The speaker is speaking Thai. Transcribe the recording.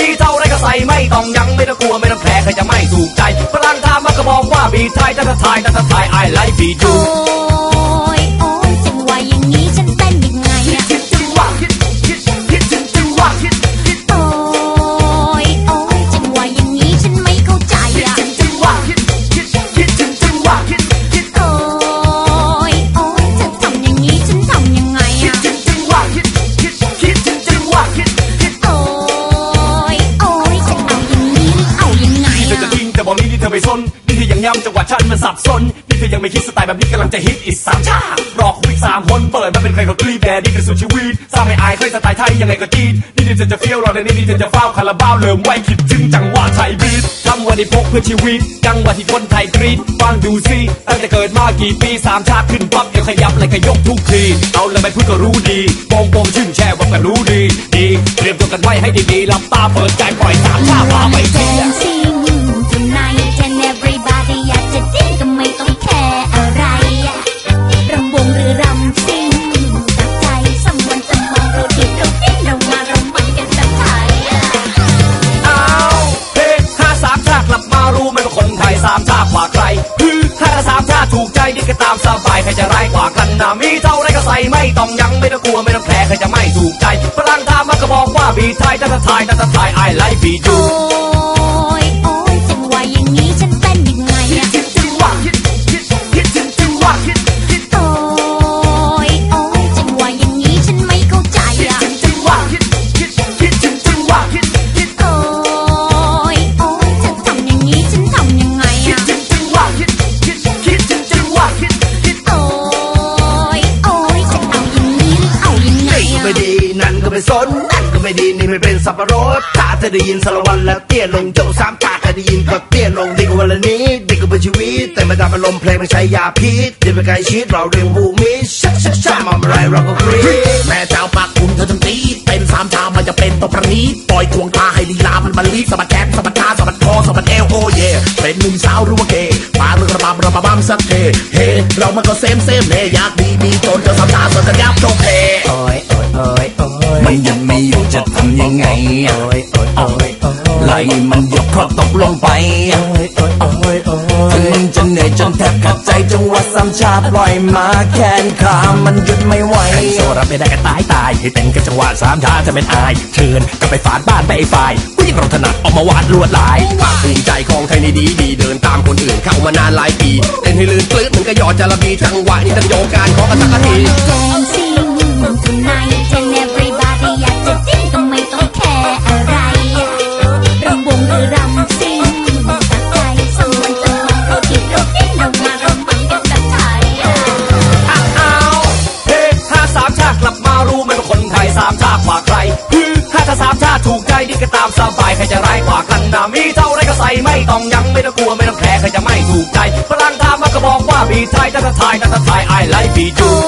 มีเท่าไรก็ใส่ไม่ต้องยังไม่ต้องกลัวไม่ต้องแพ้ใครจะไม่ถูกใจพลังทามันก็บอกว่าบีไทยถ้าทายถ้าทายไอไลฟ์บีดู ไม่สนนี่เธอยังย้ำจังหวะฉันมันสับสนนี่เธอยังไม่คิดสไตล์แบบนี้กำลังจะฮิตอีกสามชาติรอคุยสามคนเปิดมาเป็นใครก็กรี๊ดแดดนี่คือสุดชีวิตสร้างให้อายเคยสไตล์ไทยยังไงก็จีดนี่เธอจะเฟี้ยวเราในนี่เธอจะเฝ้าคาราบาวเริ่มไว้คิดถึงจังหวะไทยบีทคำว่าที่พกเพื่อชีวิตจังหวะที่คนไทยกรีดฟังดูสิตั้งแต่เกิดมากี่ปีสามชาขึ้นปั๊บเอวขยับเลยก็ยกทุกทีเอาลยไม่พูดก็รู้ดีโปงโปงชื่นแช่ว่ากันรู้ดีดีเตรียมตัวกันไว้ให้ดีๆหลับตาเปิดใจปล่อยสามชาพาไปเส่ไม่ต้องยังไม่ต้องกลัวไม่ต้องแพ้ใครจะไม่ถูกใจพลังทามันก็บอกว่าบีไทยถ้าทายถ้าทายไอไลฟ์บีดู สนนั่นก็ไม่ดีนี่ไม่เป็นสับปะรดถ้าเธอได้ยินสารวันแล้วเตี้ยลงโจสามตาเธอได้ยินก็เตี้ยลงดีกว่าวันละนี้ดีกว่าเป็นชีวิต แต่ไม่ตามอารมณ์เพลงไม่ใช่ยาพิษเดี๋ยวไปไกลชิดเราเรียงบูมิชะชะชะมาอะไรเราก็กรี๊ดแม่เจ้าปากคุณเธอทั้งตีเต้นสามชามันจะเป็นตัวประณีตปล่อยควงตาให้ลีลามันมันลีสะบัดแขนสะบัดขาสะบัดคอสะบัดเอวโอ้เย่เป็นหนุ่มสาวรู้ว่าเกย์ปาเรื่องระบำระบำสักเทเฮเรามันก็เซมเซมเฮอย โอ้ยโอ้ถึงยมึงจะเหนื่อยจนแทบขาดใจจังหวะสามชาปล่อยมาแขนขามันหยุดไม่ไหวโซรับไม่ได้ก็ตายตายให้เต้นกันจังหวะสามชาจะเป็นอาย เชิญกลับไปฝาดบ้านไปไอ้ฝ่ายผู้หญิงเราถนัดออกมาวาดลวดลายภาคภูมิใจของไทยนี่ดีดีเดินตามคนอื่นเข้ามานานหลายปีเต้นให้ลื่นปลื้ดเหมือนกระยอจระบีจังหวะนี้ตั้งโยงการของกันสักที Dancing tonight and everybody สามชาติกว่าใครฮือถ้าจะสามชาติถูกใจนี่ก็ตามสบายใครจะร้ายกว่ากันนะมีเท่าไรก็ใส่ไม่ต้องยังไม่ต้องกลัวไม่ต้องแคร์ใครจะไม่ถูกใจพลังทามันก็บอกว่าบีไทยถ้าทายถ้าทายไอไลฟ์บีดู